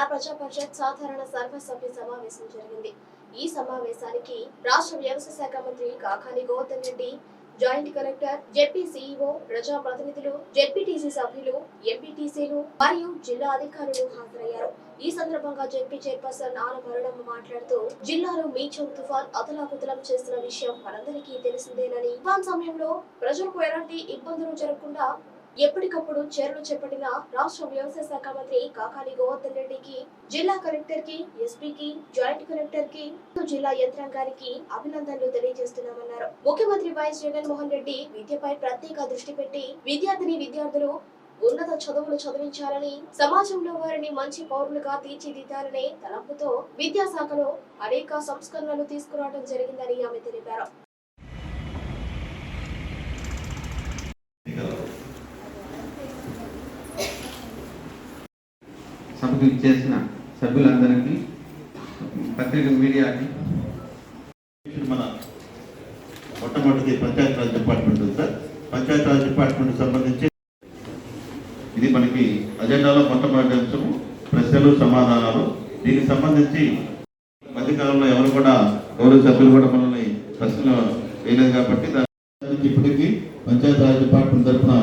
జిల్లా ప్రజా పరిషత్ సాధారణ సర్వసభ్య సమావేశం జరిగింది. ఈ సమావేశానికి రాష్ట్ర వ్యవసాయ శాఖ మంత్రి Kakani Goutham Reddy joint collector ZP CEO ప్రజా ప్రతినిధులు జెడ్పీటీసీ సభ్యులు ఎంపీటీసీలు మరియు జిల్లా అధికారులు హాజరయ్యారు. ఈ సందర్భంగా జెడ్పీ చైర్పర్సన్ ఆన మరణమ్మ మాట్లాడుతూ జిల్లాలో మీచం తుఫాన్ అతలాకుతలం చేస్తున్న విషయం మనందరికీ తెలిసిందేనని. తుఫాన్ సమయంలో ప్రజలకు ఎలాంటి ఇబ్బందులు జరగకుండా ఎప్పటికప్పుడు చర్యలు చేపట్టిన రాష్ట్ర వ్యవసాయ శాఖ మంత్రి కాకాని గోవర్ధన్ రెడ్డికి జిల్లా కలెక్టర్కి ఎస్పీకి జాయింట్ కలెక్టర్కి జిల్లా యంత్రాంగానికి అభినందనలు తెలియజేస్తున్నామన్నారు. ముఖ్యమంత్రి వైఎస్ జగన్మోహన్ రెడ్డి విద్యపై ప్రత్యేక దృష్టి పెట్టి విద్యార్థిని విద్యార్థులు ఉన్నత చదువులు చదివించాలని సమాజంలో వారిని మంచి పౌరులుగా తీర్చిదిద్దాలనే తలంపుతో విద్యాశాఖలో అనేక సంస్కరణలు తీసుకురావడం జరిగిందని ఆమె తెలిపారు. సభకు ఇచ్చేసిన సభ్యులందరికీ పత్రిక మీడియాకి. మన మొట్టమొదటి panchayat raj department sir. Panchayat raj department సంబంధించి ఇది మనకి అజెండాలో మొట్టమొదటి అంశము ప్రశ్నలు సమాధానాలు. దీనికి సంబంధించి మధ్యకాలంలో ఎవరు కూడా గౌరవ సభ్యులు కూడా మనల్ని ప్రశ్నలు వేయలేదు కాబట్టి దాని ఇప్పటికీ పంచాయత్ రాజ్ డిపార్ట్మెంట్ తరఫున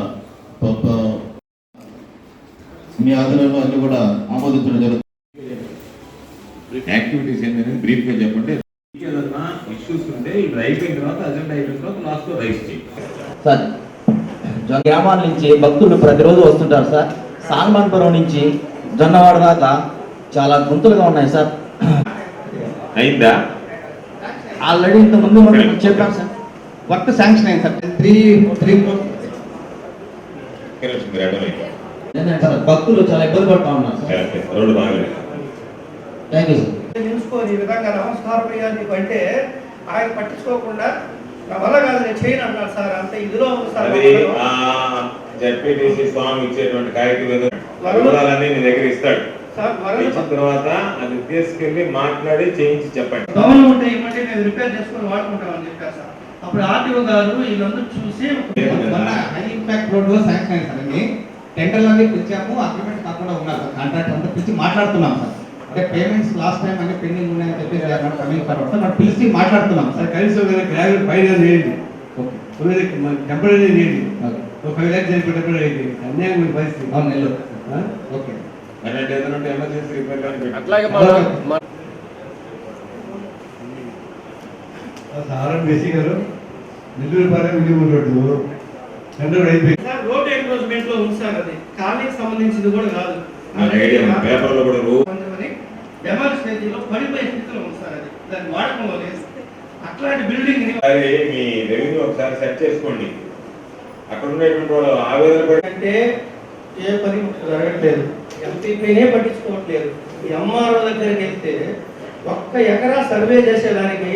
మీ ఆధ్వర్యంలో అన్ని కూడా ఆమోదించడం జరుగుతుంది. యాక్టివిటీస్ ఏంటనేది గా చెప్పండి. ఏదన్నా ఇష్యూస్ ఉంటే ఇప్పుడు అయిపోయిన తర్వాత అజెండా అయిపోయిన తర్వాత రైస్ సార్ గ్రామాల నుంచి భక్తులు ప్రతిరోజు వస్తుంటారు సార్. సాల్మాన్పురం నుంచి జొన్నవాడ దాకా చాలా గుంతలుగా ఉన్నాయి సార్. అయిందా? ఆల్రెడీ ఇంత ముందు మనం చెప్పాం సార్. వర్క్ శాంక్షన్ అయింది సార్. త్రీ త్రీ సార్ భక్తులు చాలా ఇబ్బంది పడుతూ ఉన్నారు. థ్యాంక్ యూ సార్ నిలుచుకొని ఈ విధంగా నమస్కారం అయ్యా నీకు అంటే ఆయన పట్టించుకోకుండా నా వల్ల కాదు నేను చేయను అన్నాడు సార్. అంత ఇదిలో ఉంది సార్ అది ఆ జడ్పీటీసీ స్వామి ఇచ్చేటువంటి కార్యక్రమం వివరాలన్నీ నీ దగ్గర ఇస్తాడు. ఇచ్చిన తర్వాత అది తీసుకెళ్ళి మాట్లాడి చేయించి చెప్పండి. భవనం ఉంటే ఇవ్వండి మేము రిపేర్ చేసుకొని వాడుకుంటామని చెప్పారు సార్. అప్పుడు ఆర్టీఓ గారు వీళ్ళందరూ చూసి హై ఇంపాక్ట్ రోడ్లో శాంక్షన్ సార్ అన్ని టెండర్లు అన్ని పిలిచాము అగ్రిమెంట్ కాకుండా ఉన్నారు. సార్ కాంట్రాక్ట్ అంతా పిలిచి మాట్లాడుతున్నాం సార్. అంటే పేమెంట్స్ లాస్ట్ టైం అన్ని పెండింగ్ ఉన్నాయని చెప్పి కమింగ్ తర్వాత మనం పిలిచి మాట్లాడుతున్నాం. సార్ కనీసం మీరు గ్రావెల్ ఫైవ్ చేయండి ఓకే. టెంపరీ చేయండి ఓకే. ఒక ఫైవ్ ల్యాక్స్ చేయండి టెంపరీ అయింది అన్యాయం మీ పరిస్థితి. అవును ఆ? ఓకే. అట్లాగే ఆర్ఎంబీసీ గారు నెల్లూరు పాలెం విజయపూర్ రోడ్డు టెండర్ అయిపోయింది. ఎంక్రోచ్మెంట్లో ఉంది సార్ అది. కాలనీకి సంబంధించింది కూడా కాదు. పేపర్లో కూడా రూ డెమాల్ స్టేజీలో పడిపోయే స్థితిలో ఉంది సార్ అది. దాన్ని వాడకంలో లేదు. అట్లాంటి బిల్డింగ్ మీ రెవెన్యూ ఒకసారి సెట్ చేసుకోండి. అక్కడ ఉండేటువంటి వాళ్ళు ఆవేదన అంటే ఏ పని జరగట్లేదు. ఎంపీపీనే పట్టించుకోవట్లేదు. ఎంఆర్ఓ దగ్గరికి వెళ్తే ఒక్క ఎకరా సర్వే చేసేదానికి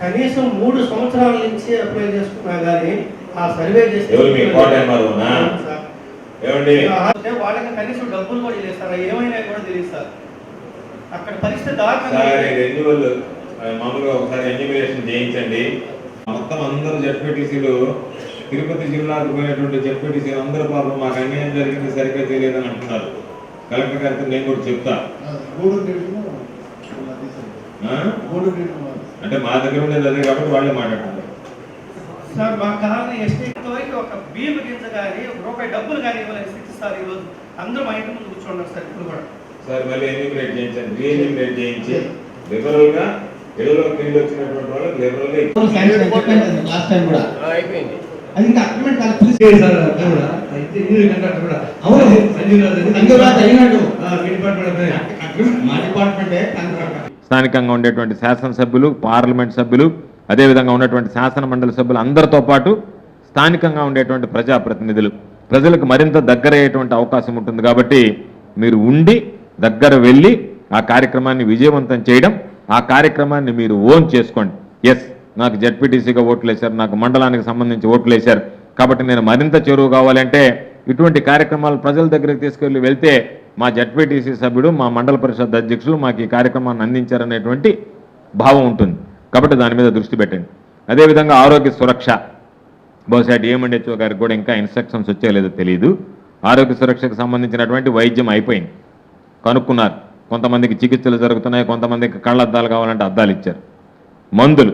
కనీసం మూడు సంవత్సరాల నుంచి అప్లై చేసుకున్నా కానీ ఆ సర్వే చేసే ఏమండి? అంటే వాళ్ళకి కనీసం డబ్బులు కూడా సార్ ఏమైనా కూడా తెలియదు సార్ అక్కడ పరిస్థితి రెన్యువల్ మామూలుగా ఒకసారి ఎన్యూమినేషన్ చేయించండి. మొత్తం అందరూ జడ్పీటీసీలు తిరుపతి జిల్లాకు పోయినటువంటి జడ్పీటీసీ అందరూ పాపం మాకు అన్యాయం జరిగింది సరిగ్గా తెలియదని అంటున్నారు. కలెక్టర్ గారికి నేను కూడా చెప్తా. అంటే మా దగ్గర ఉండేది అదే కాబట్టి వాళ్ళే మాట్లాడుతున్నారు. సార్ మా వరకు ఒక భీమ గింజ కానీ ఒక రూపాయి డబ్బులు కానీ ఇవ్వలేని స్థితి సార్ ఈరోజు? అందరూ మా ఇంటి ముందు కూర్చోండి సార్ ఇప్పుడు కూడా. సార్ మళ్ళీ ఎన్యూమినేట్ చేయించండి రీఎన్యూమినేట్ చేయించి లిబరల్గా ఇళ్ళలో నీళ్ళు వచ్చినటువంటి వాళ్ళకి లిబరల్గా లాస్ట్ టైం కూడా. అయిపోయింది. అది ఇంకా అగ్రిమెంట్ కాదు పిలిచి సార్ కూడా. కూడా. అవును. అయినాడు. మీ డిపార్ట్మెంట్ స్థానికంగా ఉండేటువంటి శాసనసభ్యులు పార్లమెంట్ సభ్యులు అదేవిధంగా ఉన్నటువంటి శాసన మండలి సభ్యులు అందరితో పాటు స్థానికంగా ఉండేటువంటి ప్రజాప్రతినిధులు ప్రజలకు మరింత దగ్గరయ్యేటువంటి అవకాశం ఉంటుంది కాబట్టి మీరు ఉండి దగ్గర వెళ్ళి ఆ కార్యక్రమాన్ని విజయవంతం చేయడం ఆ కార్యక్రమాన్ని మీరు ఓన్ చేసుకోండి. ఎస్ నాకు జడ్పీటీసీగా ఓట్లు వేశారు నాకు మండలానికి సంబంధించి ఓట్లు వేశారు కాబట్టి నేను మరింత చెరువు కావాలంటే ఇటువంటి కార్యక్రమాలు ప్రజల దగ్గరికి తీసుకెళ్ళి వెళ్తే మా జడ్పీటీసీ సభ్యుడు మా మండల పరిషత్ అధ్యక్షులు మాకు ఈ కార్యక్రమాన్ని అందించారనేటువంటి భావం ఉంటుంది. కాబట్టి దాని మీద దృష్టి పెట్టండి. అదేవిధంగా ఆరోగ్య సురక్ష. బహుశా డిఎంఎండ్హెచ్ఓ గారికి కూడా ఇంకా ఇన్స్ట్రక్షన్స్ వచ్చాయో లేదో తెలియదు ఆరోగ్య సురక్షకు సంబంధించినటువంటి వైద్యం అయిపోయింది. కనుక్కున్నారు. కొంతమందికి చికిత్సలు జరుగుతున్నాయి కొంతమందికి కళ్ళ అద్దాలు కావాలంటే అద్దాలు ఇచ్చారు. మందులు.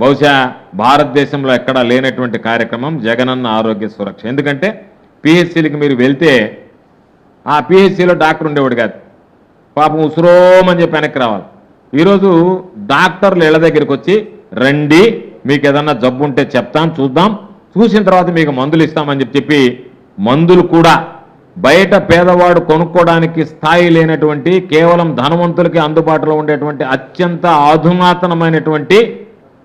బహుశా భారతదేశంలో ఎక్కడా లేనటువంటి కార్యక్రమం జగనన్న ఆరోగ్య సురక్ష. ఎందుకంటే పిహెచ్సిలకి మీరు వెళ్తే ఆ పిహెచ్సిలో డాక్టర్ ఉండేవాడు కాదు. పాపం ఉసురోమని చెప్పి వెనక్కి రావాలి. ఈరోజు డాక్టర్లు ఇళ్ళ దగ్గరికి వచ్చి రండి మీకు ఏదన్నా జబ్బు ఉంటే చెప్తాం చూద్దాం చూసిన తర్వాత మీకు మందులు ఇస్తామని చెప్పి చెప్పి మందులు కూడా బయట పేదవాడు కొనుక్కోవడానికి స్థాయి లేనటువంటి కేవలం ధనవంతులకి అందుబాటులో ఉండేటువంటి అత్యంత ఆధునాతనమైనటువంటి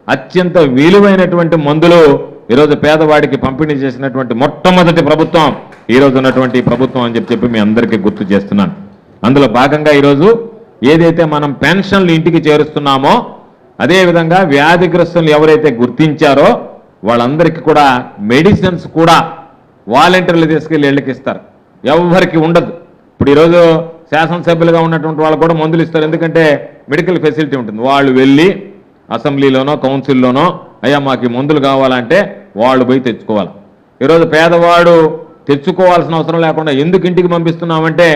అత్యంత విలువైనటువంటి మందులు ఈరోజు పేదవాడికి పంపిణీ చేసినటువంటి మొట్టమొదటి ప్రభుత్వం ఈరోజు ఉన్నటువంటి ప్రభుత్వం అని చెప్పి చెప్పి మీ అందరికీ గుర్తు చేస్తున్నాను. అందులో భాగంగా ఈరోజు ఏదైతే మనం పెన్షన్లు ఇంటికి చేరుస్తున్నామో అదేవిధంగా వ్యాధిగ్రస్తులు ఎవరైతే గుర్తించారో వాళ్ళందరికీ కూడా మెడిసిన్స్ కూడా వాలంటీర్లు తీసుకెళ్ళి ఇళ్ళకి ఇస్తారు. ఎవరికి ఉండదు. ఇప్పుడు ఈరోజు శాసనసభ్యులుగా ఉన్నటువంటి వాళ్ళు కూడా మందులు ఇస్తారు. ఎందుకంటే మెడికల్ ఫెసిలిటీ ఉంటుంది. వాళ్ళు వెళ్ళి అసెంబ్లీలోనో కౌన్సిల్లోనో అయ్యా మాకు మందులు కావాలంటే వాళ్ళు పోయి తెచ్చుకోవాలి. ఈరోజు పేదవాడు తెచ్చుకోవాల్సిన అవసరం లేకుండా ఎందుకు ఇంటికి పంపిస్తున్నామంటే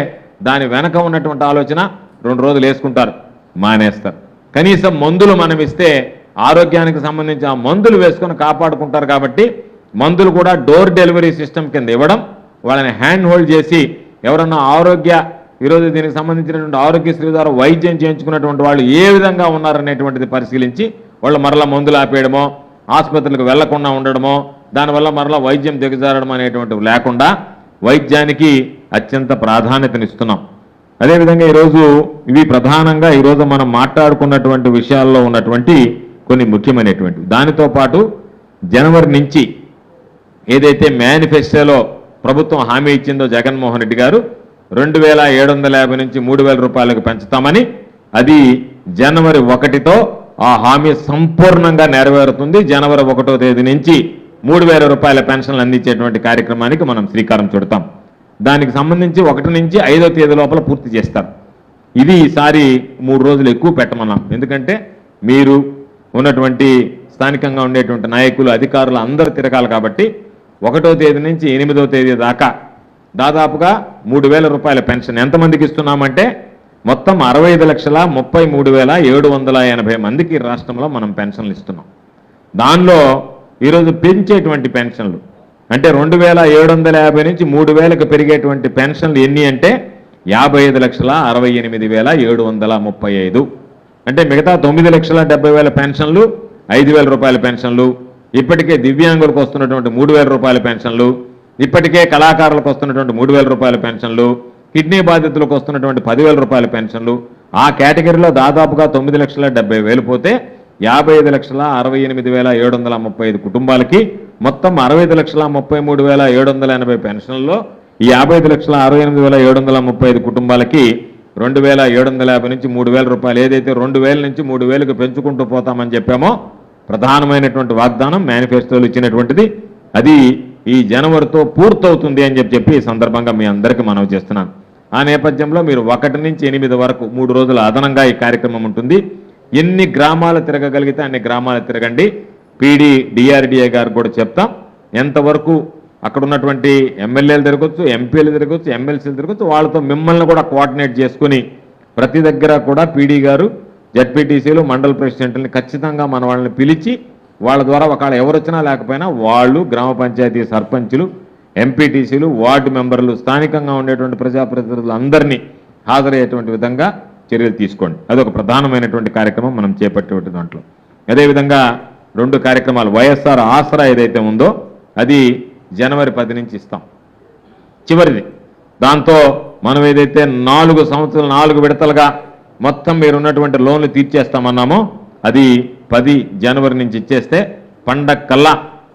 దాని వెనక ఉన్నటువంటి ఆలోచన రెండు రోజులు వేసుకుంటారు మానేస్తారు. కనీసం మందులు మనం ఇస్తే ఆరోగ్యానికి సంబంధించిన మందులు వేసుకొని కాపాడుకుంటారు కాబట్టి మందులు కూడా డోర్ డెలివరీ సిస్టమ్ కింద ఇవ్వడం వాళ్ళని హ్యాండ్ హోల్డ్ చేసి ఎవరన్నా ఆరోగ్య ఈరోజు దీనికి సంబంధించినటువంటి ఆరోగ్యశ్రీ ద్వారా వైద్యం చేయించుకున్నటువంటి వాళ్ళు ఏ విధంగా ఉన్నారనేటువంటిది పరిశీలించి వాళ్ళు మరలా మందులు ఆపేయడమో ఆసుపత్రులకు వెళ్ళకుండా ఉండడమో దానివల్ల మరలా వైద్యం దిగజారడం అనేటువంటివి లేకుండా వైద్యానికి అత్యంత ప్రాధాన్యతనిస్తున్నాం అదేవిధంగా ఈరోజు ఇవి ప్రధానంగా ఈరోజు మనం మాట్లాడుకున్నటువంటి విషయాల్లో ఉన్నటువంటి కొన్ని ముఖ్యమైనటువంటివి దానితో పాటు జనవరి నుంచి ఏదైతే మేనిఫెస్టోలో ప్రభుత్వం హామీ ఇచ్చిందో జగన్మోహన్ రెడ్డి గారు రెండు వేల ఏడు వందల యాభై నుంచి మూడు వేల రూపాయలకు పెంచుతామని అది జనవరి ఒకటితో ఆ హామీ సంపూర్ణంగా నెరవేరుతుంది. జనవరి ఒకటో తేదీ నుంచి మూడు వేల రూపాయల పెన్షన్లు అందించేటువంటి కార్యక్రమానికి మనం శ్రీకారం చుడతాం. దానికి సంబంధించి ఒకటి నుంచి ఐదో తేదీ లోపల పూర్తి చేస్తారు ఇది ఈసారి మూడు రోజులు ఎక్కువ పెట్టమన్నాం. ఎందుకంటే మీరు ఉన్నటువంటి స్థానికంగా ఉండేటువంటి నాయకులు అధికారులు అందరూ తిరగాలి కాబట్టి ఒకటో తేదీ నుంచి ఎనిమిదో తేదీ దాకా దాదాపుగా మూడు వేల రూపాయల పెన్షన్ ఎంతమందికి ఇస్తున్నామంటే మొత్తం అరవై ఐదు లక్షల ముప్పై మూడు వేల ఏడు వందల ఎనభై మందికి రాష్ట్రంలో మనం పెన్షన్లు ఇస్తున్నాం. దానిలో ఈరోజు పెంచేటువంటి పెన్షన్లు అంటే రెండు వేల ఏడు వందల యాభై నుంచి మూడు వేలకు పెరిగేటువంటి పెన్షన్లు ఎన్ని అంటే యాభై ఐదు లక్షల అరవై ఎనిమిది వేల ఏడు వందల ముప్పై ఐదు. అంటే మిగతా తొమ్మిది లక్షల డెబ్బై వేల పెన్షన్లు ఐదు వేల రూపాయల పెన్షన్లు ఇప్పటికే దివ్యాంగులకు వస్తున్నటువంటి మూడు వేల రూపాయల పెన్షన్లు ఇప్పటికే కళాకారులకు వస్తున్నటువంటి మూడు వేల రూపాయల పెన్షన్లు కిడ్నీ బాధితులకు వస్తున్నటువంటి పదివేల రూపాయల పెన్షన్లు ఆ కేటగిరీలో దాదాపుగా తొమ్మిది లక్షల డెబ్బై వేలు పోతే యాభై ఐదు లక్షల అరవై ఎనిమిది వేల ఏడు వందల ముప్పై ఐదు కుటుంబాలకి మొత్తం అరవై ఐదు లక్షల ముప్పై మూడు వేల ఏడు వందల ఎనభై పెన్షన్లో ఈ యాభై ఐదు లక్షల అరవై ఎనిమిది వేల ఏడు వందల ముప్పై ఐదు కుటుంబాలకి రెండు వేల ఏడు వందల యాభై నుంచి మూడు వేల రూపాయలు. ఏదైతే రెండు వేల నుంచి మూడు వేలకు పెంచుకుంటూ పోతామని చెప్పామో ప్రధానమైనటువంటి వాగ్దానం మేనిఫెస్టోలు ఇచ్చినటువంటిది. అది ఈ జనవరితో పూర్తవుతుంది అని చెప్పి చెప్పి ఈ సందర్భంగా మీ అందరికీ మనవి చేస్తున్నాను. ఆ నేపథ్యంలో మీరు ఒకటి నుంచి ఎనిమిది వరకు మూడు రోజుల అదనంగా ఈ కార్యక్రమం ఉంటుంది. ఎన్ని గ్రామాలు తిరగగలిగితే అన్ని గ్రామాలు తిరగండి. పీడీ డిఆర్డిఏ గారు కూడా చెప్తాం. ఎంతవరకు అక్కడ ఉన్నటువంటి ఎమ్మెల్యేలు తిరగొచ్చు ఎంపీలు తిరగొచ్చు ఎమ్మెల్సీలు తిరగొచ్చు వాళ్ళతో మిమ్మల్ని కూడా కోఆర్డినేట్ చేసుకుని ప్రతి దగ్గర కూడా పీడీ గారు జడ్పీటీసీలు మండల ప్రెసిడెంట్ని ఖచ్చితంగా మన వాళ్ళని పిలిచి వాళ్ళ ద్వారా ఒకవేళ ఎవరు వచ్చినా లేకపోయినా వాళ్ళు గ్రామ పంచాయతీ సర్పంచులు ఎంపీటీసీలు వార్డు మెంబర్లు స్థానికంగా ఉండేటువంటి ప్రజాప్రతినిధులు అందరినీ హాజరయ్యేటువంటి విధంగా చర్యలు తీసుకోండి. అదొక ప్రధానమైనటువంటి కార్యక్రమం మనం చేపట్టేటువంటి దాంట్లో. అదేవిధంగా రెండు కార్యక్రమాలు వైఎస్ఆర్ ఆసరా ఏదైతే ఉందో అది జనవరి పది నుంచి ఇస్తాం. చివరిది. దాంతో మనం ఏదైతే నాలుగు సంవత్సరాలు నాలుగు విడతలుగా మొత్తం మీరు ఉన్నటువంటి లోన్లు తీర్చేస్తామన్నామో అది పది జనవరి నుంచి ఇచ్చేస్తే పండగ కల్లా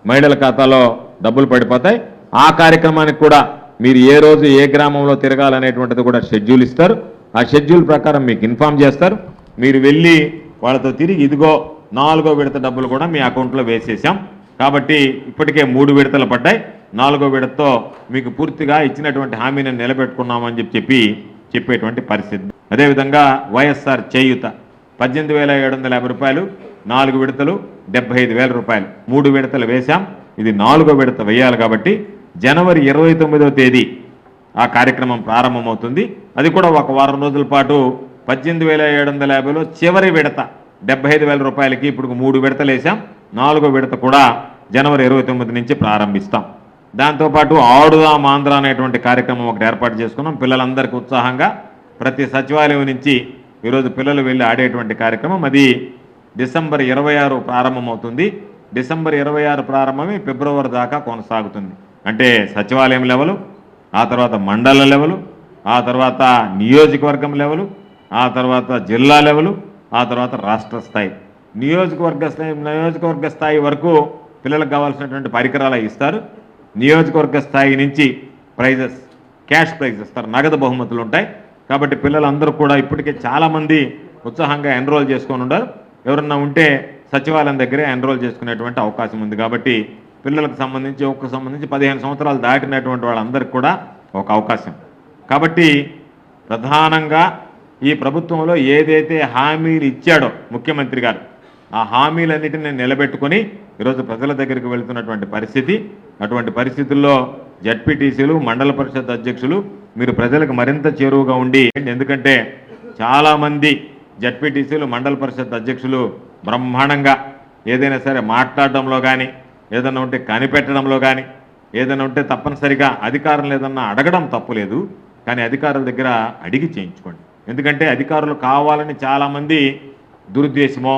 మహిళల ఖాతాలో డబ్బులు పడిపోతాయి. ఆ కార్యక్రమానికి కూడా మీరు ఏ రోజు ఏ గ్రామంలో తిరగాలనేటువంటిది కూడా షెడ్యూల్ ఇస్తారు. ఆ షెడ్యూల్ ప్రకారం మీకు ఇన్ఫామ్ చేస్తారు. మీరు వెళ్ళి వాళ్ళతో తిరిగి ఇదిగో నాలుగో విడత డబ్బులు కూడా మీ అకౌంట్లో వేసేసాం. కాబట్టి ఇప్పటికే మూడు విడతలు పడ్డాయి. నాలుగో విడతతో మీకు పూర్తిగా ఇచ్చినటువంటి హామీని నిలబెట్టుకున్నామని చెప్పి చెప్పి చెప్పేటువంటి పరిస్థితి. అదేవిధంగా వైఎస్ఆర్ చేయూత పద్దెనిమిది వేల ఏడు వందల యాభై రూపాయలు నాలుగు విడతలు డెబ్బై ఐదు వేల రూపాయలు. మూడు విడతలు వేశాం. ఇది నాలుగో విడత వేయాలి కాబట్టి జనవరి ఇరవై తొమ్మిదవ తేదీ ఆ కార్యక్రమం ప్రారంభమవుతుంది. అది కూడా ఒక వారం రోజుల పాటు పద్దెనిమిది వేల ఏడు వందల యాభైలో చివరి విడత డెబ్బై ఐదు వేల రూపాయలకి ఇప్పుడు మూడు విడతలు వేసాం నాలుగో విడత కూడా జనవరి ఇరవై తొమ్మిది నుంచి ప్రారంభిస్తాం. దాంతోపాటు ఆడుదాం ఆంధ్ర అనేటువంటి కార్యక్రమం ఒకటి ఏర్పాటు చేసుకున్నాం. పిల్లలందరికీ ఉత్సాహంగా ప్రతి సచివాలయం నుంచి ఈరోజు పిల్లలు వెళ్ళి ఆడేటువంటి కార్యక్రమం. అది డిసెంబర్ ఇరవై ఆరు ప్రారంభమవుతుంది. డిసెంబర్ ఇరవై ఆరు ప్రారంభమే ఫిబ్రవరి దాకా కొనసాగుతుంది. అంటే సచివాలయం లెవెలు ఆ తర్వాత మండల లెవెలు ఆ తర్వాత నియోజకవర్గం లెవెలు ఆ తర్వాత జిల్లా లెవెలు ఆ తర్వాత రాష్ట్ర స్థాయి. నియోజకవర్గ స్థాయి నియోజకవర్గ స్థాయి వరకు పిల్లలకు కావాల్సినటువంటి పరికరాలు ఇస్తారు. నియోజకవర్గ స్థాయి నుంచి ప్రైజెస్ క్యాష్ ప్రైజ్ ఇస్తారు. నగదు బహుమతులు ఉంటాయి. కాబట్టి పిల్లలందరూ కూడా ఇప్పటికే చాలామంది ఉత్సాహంగా ఎన్రోల్ చేసుకొని ఉండరు ఎవరన్నా ఉంటే సచివాలయం దగ్గరే ఎన్రోల్ చేసుకునేటువంటి అవకాశం ఉంది. కాబట్టి పిల్లలకు సంబంధించి ఒక్క సంబంధించి పదిహేను సంవత్సరాలు దాటినటువంటి వాళ్ళందరికీ కూడా ఒక అవకాశం. కాబట్టి ప్రధానంగా ఈ ప్రభుత్వంలో ఏదైతే హామీలు ఇచ్చాడో ముఖ్యమంత్రి గారు ఆ హామీలన్నిటిని నిలబెట్టుకొని ఈరోజు ప్రజల దగ్గరికి వెళ్తున్నటువంటి పరిస్థితి. అటువంటి పరిస్థితుల్లో జడ్పీటీసీలు మండల పరిషత్ అధ్యక్షులు మీరు ప్రజలకు మరింత చేరువుగా ఉండి ఎందుకంటే చాలామంది జడ్పీటీసీలు మండల పరిషత్ అధ్యక్షులు బ్రహ్మాండంగా ఏదైనా సరే మాట్లాడడంలో కానీ ఏదైనా ఉంటే కనిపెట్టడంలో కానీ ఏదైనా ఉంటే తప్పనిసరిగా అధికారులు ఏదన్నా అడగడం తప్పులేదు కానీ అధికారుల దగ్గర అడిగి చేయించుకోండి. ఎందుకంటే అధికారులు కావాలని చాలామంది దురుద్దేశమో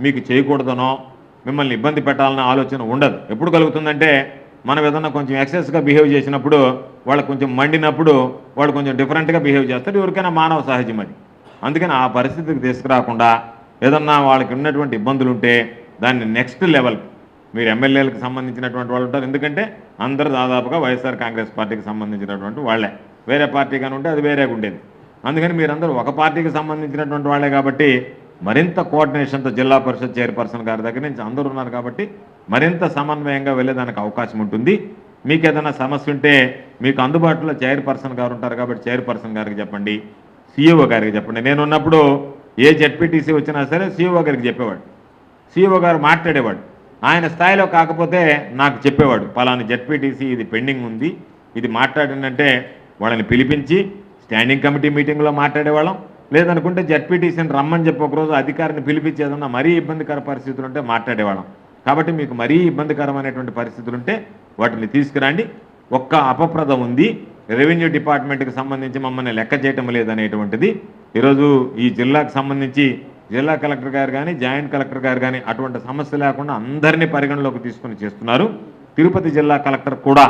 మీకు చేయకూడదనో మిమ్మల్ని ఇబ్బంది పెట్టాలన్న ఆలోచన ఉండదు. ఎప్పుడు కలుగుతుందంటే మనం ఏదన్నా కొంచెం ఎక్సెస్గా బిహేవ్ చేసినప్పుడు వాళ్ళకు కొంచెం మండినప్పుడు వాళ్ళు కొంచెం డిఫరెంట్గా బిహేవ్ చేస్తారు. ఎవరికైనా మానవ సహజం అది. అందుకని ఆ పరిస్థితికి తీసుకురాకుండా ఏదన్నా వాళ్ళకి ఉన్నటువంటి ఇబ్బందులు ఉంటే దాన్ని నెక్స్ట్ లెవెల్ మీరు ఎమ్మెల్యేలకు సంబంధించినటువంటి వాళ్ళు ఉంటారు. ఎందుకంటే అందరూ దాదాపుగా వైఎస్ఆర్ కాంగ్రెస్ పార్టీకి సంబంధించినటువంటి వాళ్ళే. వేరే పార్టీ కానీ ఉంటే అది వేరేగా ఉండేది. అందుకని మీరందరూ ఒక పార్టీకి సంబంధించినటువంటి వాళ్ళే కాబట్టి మరింత కోఆర్డినేషన్తో జిల్లా పరిషత్ చైర్పర్సన్ గారి దగ్గర నుంచి అందరూ ఉన్నారు కాబట్టి మరింత సమన్వయంగా వెళ్ళేదానికి అవకాశం ఉంటుంది. మీకు ఏదైనా సమస్య ఉంటే మీకు అందుబాటులో చైర్పర్సన్ గారు ఉంటారు కాబట్టి చైర్పర్సన్ గారికి చెప్పండి సిఇఓ గారికి చెప్పండి. నేను ఉన్నప్పుడు ఏ జెడ్పీటీసీ వచ్చినా సరే సీఈఓ గారికి చెప్పేవాడు. సిఇఓ గారు మాట్లాడేవాడు. ఆయన స్థాయిలో కాకపోతే నాకు చెప్పేవాడు పలానా జెడ్పీటీసీ ఇది పెండింగ్ ఉంది. ఇది మాట్లాడిందంటే వాళ్ళని పిలిపించి స్టాండింగ్ కమిటీ మీటింగ్లో మాట్లాడేవాళ్ళం. లేదనుకుంటే జడ్పీటీసీని రమ్మని చెప్పి ఒకరోజు అధికారిని పిలిపించేదన్నా మరీ ఇబ్బందికర పరిస్థితులు ఉంటే మాట్లాడేవాళ్ళం. కాబట్టి మీకు మరీ ఇబ్బందికరమైనటువంటి పరిస్థితులు ఉంటే వాటిని తీసుకురండి. ఒక్క అపప్రద ఉంది. రెవెన్యూ డిపార్ట్మెంట్కి సంబంధించి మమ్మల్ని లెక్క చేయటం లేదనేటువంటిది. ఈరోజు ఈ జిల్లాకు సంబంధించి జిల్లా కలెక్టర్ గారు కానీ జాయింట్ కలెక్టర్ గారు కానీ అటువంటి సమస్య లేకుండా అందరినీ పరిగణలోకి తీసుకుని చేస్తున్నారు. తిరుపతి జిల్లా కలెక్టర్ కూడా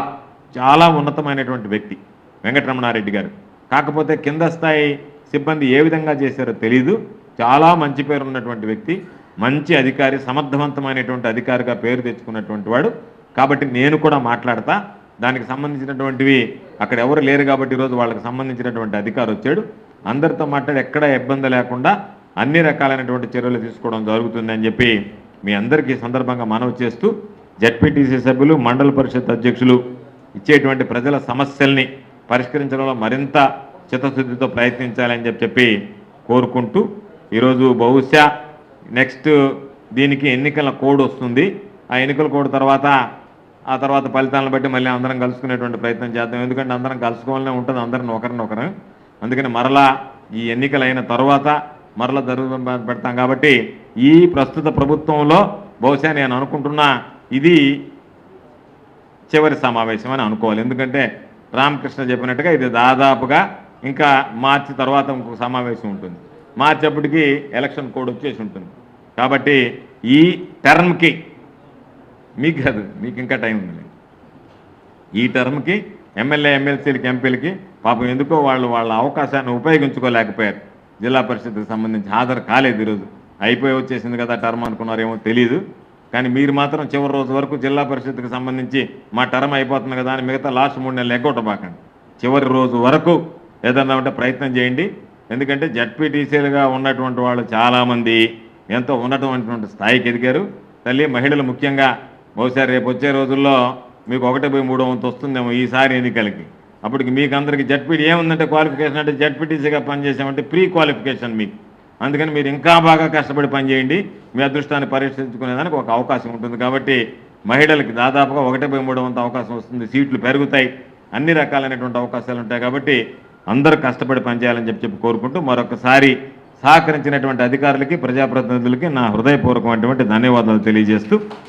చాలా ఉన్నతమైనటువంటి వ్యక్తి వెంకటరమణారెడ్డి గారు. కాకపోతే కింద స్థాయి సిబ్బంది ఏ విధంగా చేశారో తెలియదు చాలా మంచి పేరు ఉన్నటువంటి వ్యక్తి మంచి అధికారి సమర్థవంతమైనటువంటి అధికారిగా పేరు తెచ్చుకున్నటువంటి వాడు. కాబట్టి నేను కూడా మాట్లాడతా. దానికి సంబంధించినటువంటివి అక్కడ ఎవరు లేరు కాబట్టి ఈరోజు వాళ్ళకి సంబంధించినటువంటి అధికారి వచ్చాడు. అందరితో మాట్లాడి ఎక్కడ ఇబ్బంది లేకుండా అన్ని రకాలైనటువంటి చర్యలు తీసుకోవడం జరుగుతుందని చెప్పి మీ అందరికీ సందర్భంగా మనవి చేస్తూ జడ్పీటీసీ సభ్యులు మండల పరిషత్ అధ్యక్షులు ఇచ్చేటువంటి ప్రజల సమస్యల్ని పరిష్కరించడంలో మరింత చిత్తశుద్ధితో ప్రయత్నించాలని చెప్పి చెప్పి కోరుకుంటూ ఈరోజు బహుశా నెక్స్ట్ దీనికి ఎన్నికల కోడ్ వస్తుంది. ఆ ఎన్నికల కోడ్ తర్వాత ఆ తర్వాత ఫలితాలను బట్టి మళ్ళీ అందరం కలుసుకునేటువంటి ప్రయత్నం చేద్దాం. ఎందుకంటే అందరం కలుసుకోవాలనే ఉంటుంది అందరిని ఒకరినొకరు. అందుకని మరలా ఈ ఎన్నికలు అయిన తర్వాత మరలా జరుగు పెడతాం. కాబట్టి ఈ ప్రస్తుత ప్రభుత్వంలో బహుశా నేను అనుకుంటున్నా ఇది చివరి సమావేశం అని అనుకోవాలి. ఎందుకంటే రామకృష్ణ చెప్పినట్టుగా ఇది దాదాపుగా ఇంకా మార్చి తర్వాత ఇంకొక సమావేశం ఉంటుంది. మార్చి అప్పటికి ఎలక్షన్ కోడ్ వచ్చేసి ఉంటుంది. కాబట్టి ఈ టర్మ్కి మీకు కాదు మీకు ఇంకా టైం ఉంది. ఈ టర్మ్కి ఎమ్మెల్యే ఎమ్మెల్సీలకి ఎంపీలకి పాపం ఎందుకో వాళ్ళు వాళ్ళ అవకాశాన్ని ఉపయోగించుకోలేకపోయారు. జిల్లా పరిషత్కి సంబంధించి హాజరు కాలేదు ఈరోజు. అయిపోయి వచ్చేసింది కదా టర్మ్ అనుకున్నారేమో తెలియదు కానీ మీరు మాత్రం చివరి రోజు వరకు జిల్లా పరిషత్కి సంబంధించి మా టర్మ్ అయిపోతుంది కదా అని మిగతా లాస్ట్ మూడు నెలలు ఎగ్గొట్టబాకండి. చివరి రోజు వరకు ఏదన్నా ఉంటే ప్రయత్నం చేయండి. ఎందుకంటే జడ్పీటీసీలుగా ఉన్నటువంటి వాళ్ళు చాలామంది ఎంతో ఉన్నటువంటి స్థాయికి ఎదిగారు. తల్లి మహిళలు ముఖ్యంగా బహుశా రేపు వచ్చే రోజుల్లో మీకు ఒకటి పోయి మూడో వంతు వస్తుందేమో ఈసారి ఎన్నికలకి. అప్పటికి మీకు అందరికి జడ్పీటీ ఏముందంటే క్వాలిఫికేషన్ అంటే జడ్పీటీసీగా పనిచేసామంటే ప్రీ క్వాలిఫికేషన్ మీకు. అందుకని మీరు ఇంకా బాగా కష్టపడి పనిచేయండి. మీ అదృష్టాన్ని పరీక్షించుకునేదానికి ఒక అవకాశం ఉంటుంది కాబట్టి మహిళలకి దాదాపుగా ఒకటి పోయి మూడో వంతు అవకాశం వస్తుంది. సీట్లు పెరుగుతాయి. అన్ని రకాలైనటువంటి అవకాశాలు ఉంటాయి కాబట్టి అందరూ కష్టపడి పనిచేయాలని చెప్పి చెప్పి కోరుకుంటూ మరొకసారి సహకరించినటువంటి అధికారులకి ప్రజాప్రతినిధులకి నా హృదయపూర్వకమైనటువంటి ధన్యవాదాలు తెలియజేస్తూ